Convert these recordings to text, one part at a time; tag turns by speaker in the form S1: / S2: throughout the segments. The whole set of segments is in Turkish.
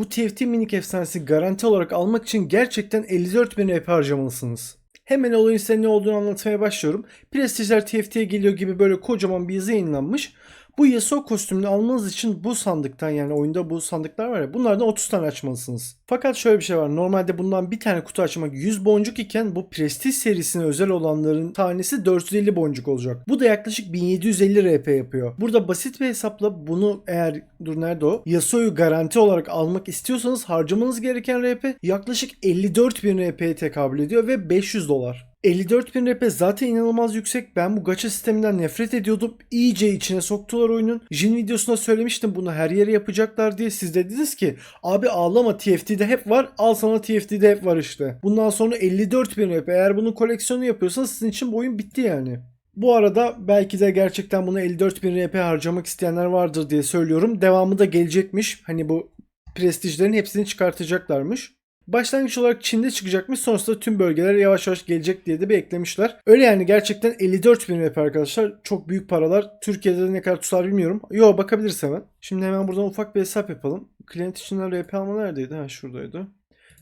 S1: Bu TFT minik efsanesi garanti olarak almak için gerçekten 54.000 RP harcamalısınız. Hemen olayın size ne olduğunu anlatmaya başlıyorum. Prestijler TFT'ye geliyor gibi böyle kocaman bir yazı yayınlanmış. Bu Yasuo kostümünü almanız için bu sandıktan yani oyunda bu sandıklar var ya bunlardan 30 tane açmalısınız. Fakat şöyle bir şey var. Normalde bundan bir tane kutu açmak 100 boncuk iken bu Prestige serisine özel olanların tanesi 450 boncuk olacak. Bu da yaklaşık 1750 RP yapıyor. Burada basit bir hesapla bunu eğer dur nerede o? Yasuo'yu garanti olarak almak istiyorsanız harcamanız gereken RP yaklaşık 54.000 RP'ye tekabül ediyor ve 500 dolar. 54.000 RP zaten inanılmaz yüksek. Ben bu gacha sisteminden nefret ediyordum. İyice içine soktular oyunun. Jin videosunda söylemiştim bunu her yere yapacaklar diye. Siz dediniz ki abi ağlama TFT'de hep var. Al sana TFT'de hep var işte. Bundan sonra 54.000 RP. Eğer bunun koleksiyonu yapıyorsanız sizin için bu oyun bitti yani. Bu arada belki de gerçekten bunu 54.000 RP harcamak isteyenler vardır diye söylüyorum. Devamı da gelecekmiş. Hani bu prestijlerin hepsini çıkartacaklarmış. Başlangıç olarak Çin'de çıkacakmış. Sonrasında tüm bölgeler yavaş yavaş gelecek diye de bir eklemişler. Öyle yani gerçekten 54 bin rap arkadaşlar. Çok büyük paralar. Türkiye'de de ne kadar tutar bilmiyorum. Yo bakabiliriz hemen. Şimdi hemen buradan ufak bir hesap yapalım. Client içinden RP alma neredeydi? Ha şuradaydı.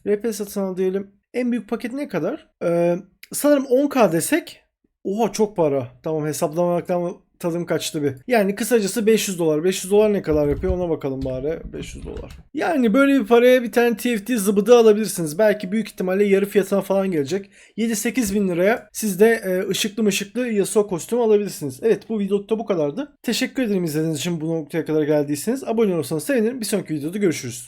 S1: RP satın al diyelim. En büyük paket ne kadar? Ee, sanırım 10k desek. Oha çok para. Tamam hesaplamaktan tadım kaçtı bir. Yani kısacası 500 dolar. 500 dolar ne kadar yapıyor ona bakalım bari. 500 dolar. Yani böyle bir paraya bir tane TFT zıbıdı alabilirsiniz. Belki büyük ihtimalle yarı fiyatına falan gelecek. 7-8 bin liraya siz de e, ışıklı mışıklı Yasuo kostümü alabilirsiniz. Evet bu videoda bu kadardı. Teşekkür ederim izlediğiniz için bu noktaya kadar geldiyseniz. Abone olursanız sevinirim. Bir sonraki videoda görüşürüz.